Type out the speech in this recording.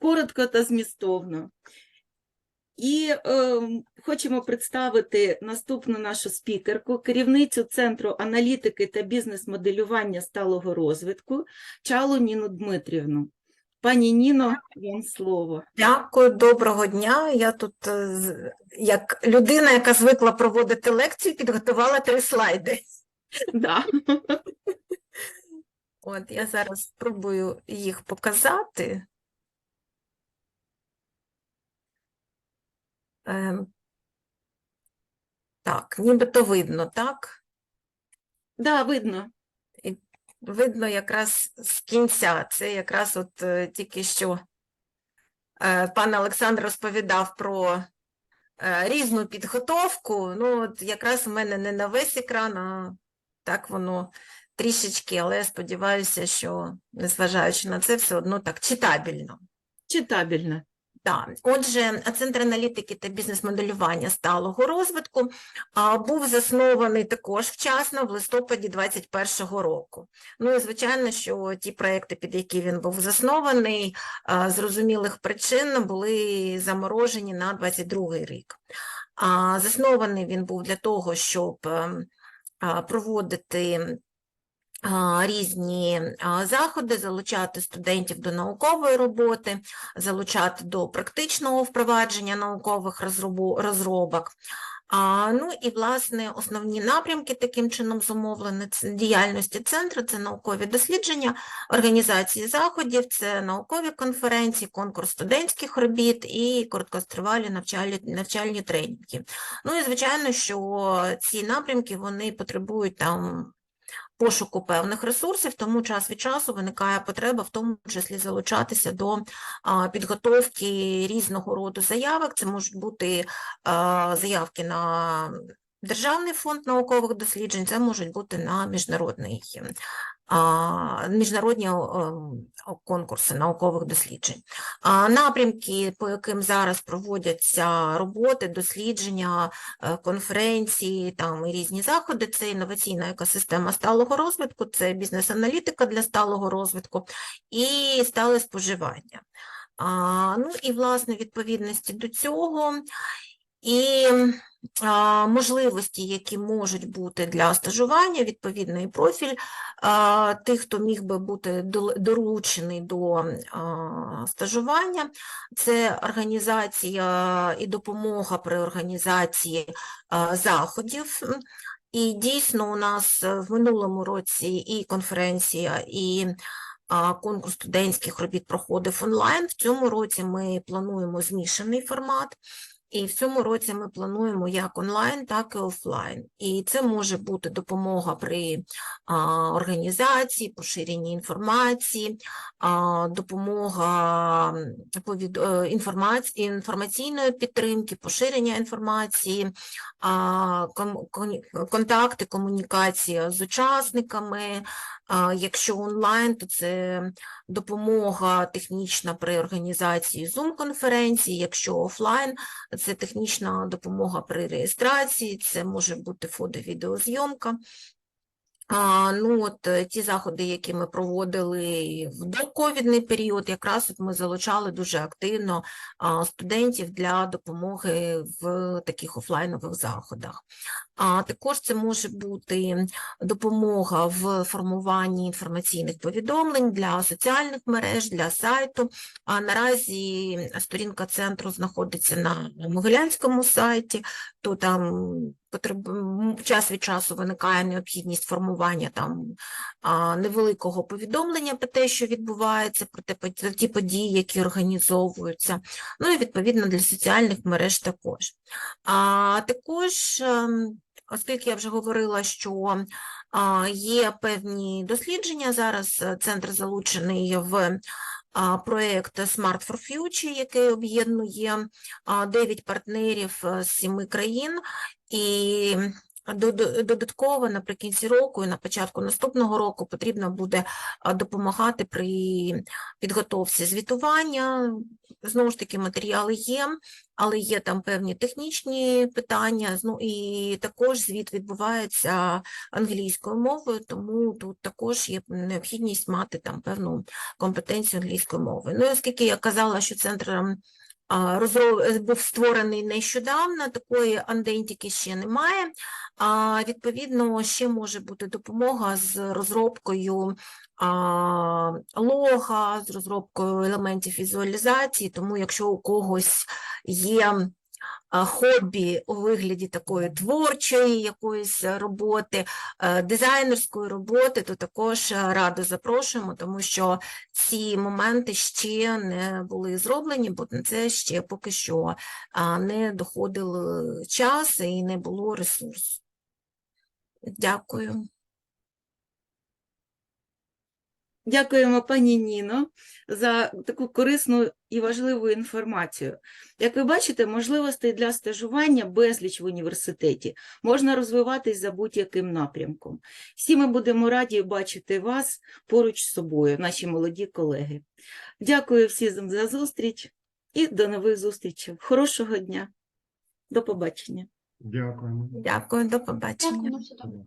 коротко та змістовно. І е, хочемо представити наступну нашу спікерку, керівницю Центру аналітики та бізнес-моделювання сталого розвитку Чалу Ніну Дмитрівну. Пані Ніно, вам слово. Дякую, доброго дня. Я тут, е, як людина, яка звикла проводити лекцію, підготувала три слайди. Да. От я зараз спробую їх показати. Так, нібито видно, так? Да, видно. Видно якраз з кінця. Це якраз от е, тільки що е, пан Олександр розповідав про е, різну підготовку. Ну, от якраз у мене не на весь екран, а так воно трішечки, але я сподіваюся, що незважаючи на це, все одно так читабельно. Читабельно. Так, отже, Центр аналітики та бізнес-моделювання сталого розвитку був заснований також вчасно в листопаді 2021 року. Ну і звичайно, що ті проекти, під які він був заснований, з зрозумілих причин були заморожені на 2022 рік. Заснований він був для того, щоб ем, проводити різні заходи, залучати студентів до наукової роботи, залучати до практичного впровадження наукових розробок. Ну і, власне, основні напрямки таким чином зумовлені діяльності центру – це наукові дослідження, організації заходів, це наукові конференції, конкурс студентських робіт і короткостривалі навчальні, навчальні тренінги. Ну і, звичайно, що ці напрямки, вони потребують там пошуку певних ресурсів, тому час від часу виникає потреба в тому числі залучатися до підготовки різного роду заявок. Це можуть бути заявки на Державний фонд наукових досліджень, це можуть бути на міжнародний, міжнародні о, конкурси наукових досліджень. Напрямки, по яким зараз проводяться роботи, дослідження, е, конференції там і різні заходи. Це інноваційна екосистема сталого розвитку, це бізнес-аналітика для сталого розвитку і стале споживання. А, ну і власне відповідності до цього і можливості, які можуть бути для стажування, відповідний профіль тих, хто міг би бути дол- доручений до стажування, це організація і допомога при організації заходів. І дійсно у нас в минулому році і конференція, і конкурс студентських робіт проходив онлайн. В цьому році ми плануємо змішаний формат. І в цьому році ми плануємо як онлайн, так і офлайн. І це може бути допомога при а, організації, поширенні інформації, а, допомога повід... е, інформації, інформаційної підтримки, поширення інформації, а, ком- кон- контакти, комунікація з учасниками. Якщо онлайн, то це допомога технічна при організації Zoom-конференції, якщо офлайн, це технічна допомога при реєстрації, це може бути фото-відеозйомка. Ну, от е, ті заходи, які ми проводили в доковідний період, якраз от ми залучали дуже активно студентів для допомоги в таких офлайнових заходах. А також це може бути допомога в формуванні інформаційних повідомлень для соціальних мереж, для сайту. А наразі сторінка центру знаходиться на Могилянському сайті, то там час від часу виникає необхідність формування там невеликого повідомлення про те, що відбувається, про ті події, які організовуються. Ну і відповідно для соціальних мереж також. А також, ем, оскільки я вже говорила, що є певні дослідження, зараз е, центр залучений в проєкт Smart for Future, який об'єднує а, 9 партнерів е, з 7 країн, і Додатково наприкінці року і на початку наступного року потрібно буде допомагати при підготовці звітування. Знову ж таки, матеріали є, але є там певні технічні питання. Ну і також звіт відбувається англійською мовою, тому тут також є необхідність мати там певну компетенцію англійської мови. Ну оскільки я казала, що центр ем, а, розро- був створений нещодавно, такої андентики ще немає. А, відповідно, ще може бути допомога з розробкою а, лога, з розробкою елементів візуалізації, тому якщо у когось є хобі у вигляді такої творчої якоїсь е, роботи, е, дизайнерської роботи, то також е, радо запрошуємо, тому що ці моменти ще не були зроблені, бо на це ще поки що не доходив час і не було ресурсу. Дякую. Дякуємо пані Ніно за таку корисну і важливу інформацію. Як ви бачите, можливостей для стажування безліч в університеті. Можна розвиватись за будь-яким напрямком. Всі ми будемо раді бачити вас поруч з собою, наші молоді колеги. Дякую всім за зустріч і до нових зустрічей. Хорошого дня. До побачення. Дякуємо. Дякую, до побачення. Дякую,